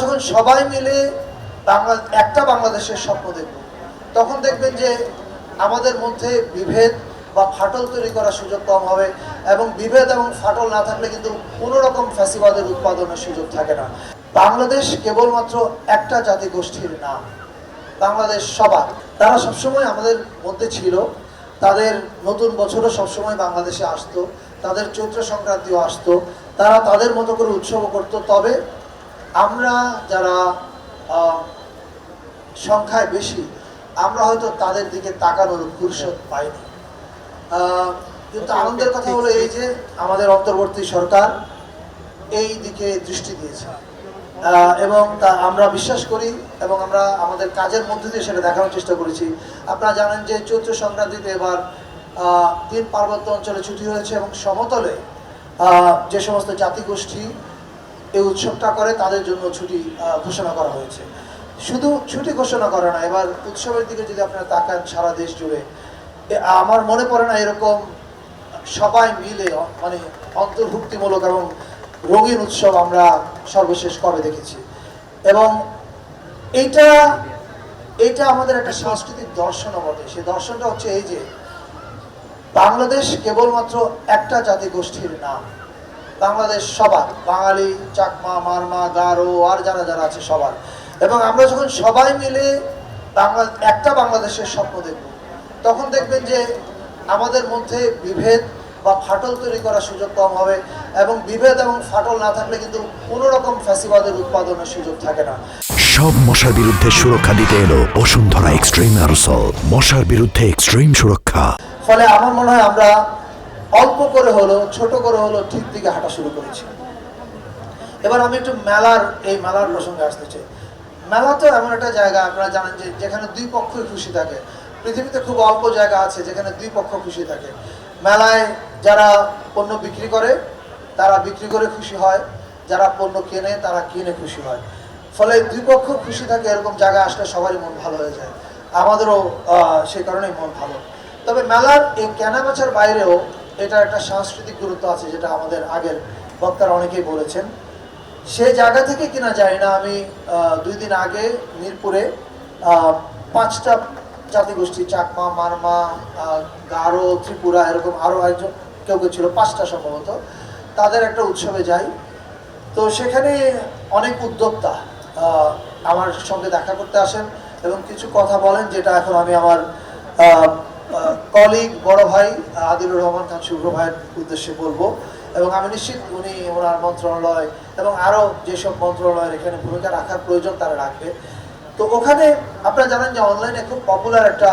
যখন সবাই মিলে বাংলা, একটা বাংলাদেশের স্বপ্ন দেখব, তখন দেখবেন যে আমাদের মধ্যে বিভেদ বা ফাটল তৈরি করার সুযোগ কম হবে এবং বিভেদ এবং ফাটল না থাকলে কিন্তু কোনো রকম ফ্যাসিবাদের উৎপাদনের সুযোগ থাকে না। বাংলাদেশ কেবলমাত্র একটা জাতি গোষ্ঠীর নাম, বাংলাদেশ সবার। তারা সবসময় আমাদের মধ্যে ছিল, তাদের নতুন বছরও সবসময় বাংলাদেশে আসতো, তাদের চৈত্র সংক্রান্তিও আসতো, তারা তাদের মতো করে উৎসব করতো, তবে আমরা যারা সংখ্যায় বেশি আমরা হয়তো তাদের দিকে তাকানোর ফুরসত পাইনি। কিন্তু আনন্দের কথা হলো এই যে আমাদের অন্তর্বর্তী সরকার এই দিকে দৃষ্টি দিয়েছে। এবং তা আমরা বিশ্বাস করি এবং আমরা আমাদের কাজের মধ্যে দিয়ে সেটা দেখানোর চেষ্টা করেছি। আপনারা জানেন যে চৈত্র সংক্রান্তিতে এবার তিন পার্বত্য অঞ্চলে ছুটি হয়েছে এবং সমতলে যে সমস্ত জাতিগোষ্ঠী এই উৎসবটা করে, তাদের জন্য ছুটি ঘোষণা করা হয়েছে। শুধু ছুটি ঘোষণা করে না, এবার উৎসবের দিকে যদি আপনারা তাকান সারা দেশ জুড়ে আমার মনে পড়ে না এরকম সবাই মিলে মানে অন্তর্ভুক্তিমূলক এবং রঙিন উৎসব আমরা সর্বশেষ কবে দেখেছি। এবং এইটা এটা আমাদের একটা সাংস্কৃতিক দর্শন বটে। সেই দর্শনটা হচ্ছে এই যে, বাংলাদেশ কেবলমাত্র একটা জাতি গোষ্ঠীর নাম। বাংলাদেশ সবার বাঙালি চাকমা মারমা গারো আর যারা যারা আছে সবার। এবং আমরা যখন সবাই মিলে বাংলা একটা বাংলাদেশের স্বপ্ন দেখব তখন দেখবেন যে আমাদের মধ্যে বিভেদ বা ফাটল তৈরি করার সুযোগ কম হবে এবং বিভেদ এবং ফাটল না থাকলে কিন্তু কোনো রকম ফ্যাসিবাদের উৎপাদনের সুযোগ থাকে না। সব মশার বিরুদ্ধে সুরক্ষা দিতে এলো বসুন্ধরা এক্সট্রিম অ্যারোসল। মশার বিরুদ্ধে এক্সট্রিম সুরক্ষা। ফলে আমার মনে হয় আমরা অল্প করে হলো, ছোট করে হলো, ঠিক দিকে হাঁটা শুরু করেছি। এবার আমি একটু মেলার, এই মেলার প্রসঙ্গে আসতে চাই। মেলা তো এমন একটা জায়গা, আপনারা জানেন যে যেখানে দুই পক্ষই খুশি থাকে। পৃথিবীতে খুব অল্প জায়গা আছে যেখানে দুই পক্ষ খুশি থাকে। মেলায় যারা পণ্য বিক্রি করে, তারা বিক্রি করে খুশি হয়। যারা পণ্য কেনে, তারা কিনে খুশি হয়। ফলে দুই পক্ষ খুশি থাকে, এরকম জায়গা আসলে সবারই মন ভালো হয়ে যায়। আমাদেরও সেই কারণেই মন ভালো। তবে মেলার এই কেনাবেচার বাইরেও এটা একটা সাংস্কৃতিক গুরুত্ব আছে যেটা আমাদের আগের বক্তারা অনেকেই বলেছেন। সে জায়গা থেকে কিনা যায় না, আমি দুই দিন আগে মিরপুরে পাঁচটা জাতিগোষ্ঠী, চাকমা, মারমা গারো, ত্রিপুরা এরকম আরও একজন কেউ কেউ ছিল, পাঁচটা সম্ভবত, তাদের একটা উৎসবে যাই। তো সেখানে অনেক উদ্যোক্তা আমার সঙ্গে দেখা করতে আসেন এবং কিছু কথা বলেন যেটা এখন আমি আমার কলিগ বড় ভাই, আদিলুর রহমান খান শুভ্র ভাইয়ের উদ্দেশ্যে বলব। এবং আমি নিশ্চিত উনি ওনার মন্ত্রণালয় এবং আরও যেসব মন্ত্রণালয়ের এখানে ভূমিকা রাখার প্রয়োজন তারা রাখবে। তো ওখানে আপনারা জানেন যে অনলাইনে খুব পপুলার একটা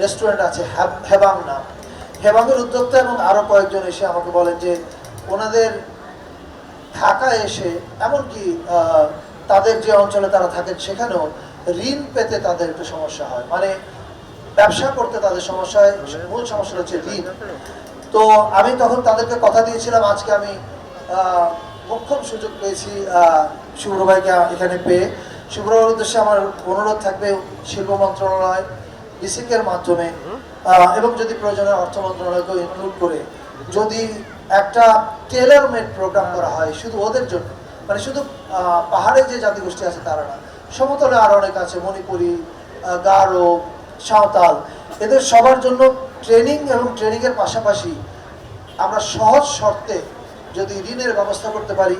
রেস্টুরেন্ট আছে হেবাং নাম হেবাংয়ের উদ্যোক্তা এবং আরও কয়েকজন এসে আমাকে বলেন যে ওনাদের ঢাকায় এসে এমনকি তাদের যে অঞ্চলে তারা থাকেন, সেখানেও ঋণ পেতে তাদের একটু সমস্যা হয়। মানে ব্যবসা করতে তাদের সমস্যায় মূল সমস্যা হচ্ছে ঋণ। তো আমি তখন তাদেরকে কথা দিয়েছিলাম আজকে আমি মোক্ষম সুযোগ পেয়েছি আহ, শুভ্র ভাইকে এখানে পেয়ে। শুভ্রর উদ্দেশ্যে আমার অনুরোধ থাকবে শিল্প মন্ত্রণালয় বিসিকের মাধ্যমে এবং যদি প্রয়োজনে অর্থ মন্ত্রণালয়কেও ইনক্লুড করে যদি একটা টেলার মেড প্রোগ্রাম করা হয় শুধু ওদের জন্য মানে শুধু পাহাড়ে যে জাতিগোষ্ঠী আছে তারা না সমতলে আরও অনেক আছে মণিপুরি গারো সাঁওতাল। এদের সবার জন্য ট্রেনিং এবং ট্রেনিংয়ের পাশাপাশি আমরা সহজ শর্তে যদি ঋণের ব্যবস্থা করতে পারি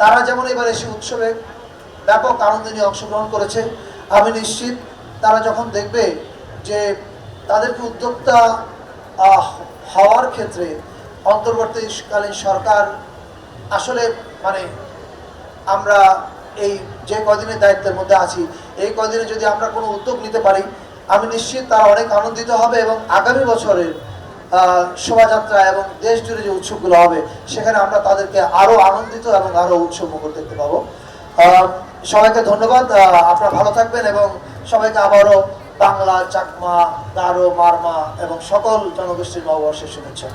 তারা যেমন এবার এসে উৎসবে ব্যাপক আনন্দ নিয়ে অংশগ্রহণ করেছে, আমি নিশ্চিত তারা যখন দেখবে যে তাদেরকে উদ্যোক্তা হওয়ার ক্ষেত্রে অন্তর্বর্তীকালীন সরকার আসলে মানে আমরা এই যে কদিনের দায়িত্বের মধ্যে আছি, এই কদিনে যদি আমরা কোনো উদ্যোগ নিতে পারি আমি নিশ্চিত তারা অনেক আনন্দিত হবে এবং আগামী বছরের শোভাযাত্রা এবং দেশ জুড়ে যে উৎসবগুলো হবে, সেখানে আমরা তাদেরকে আরও আনন্দিত এবং আরও উৎসবমুখর দেখতে পাবো সবাইকে ধন্যবাদ। আপনারা ভালো থাকবেন এবং সবাইকে আবারও বাংলা, চাকমা, দারো, মারমা এবং সকল জনগোষ্ঠীর নববর্ষের শুভেচ্ছা।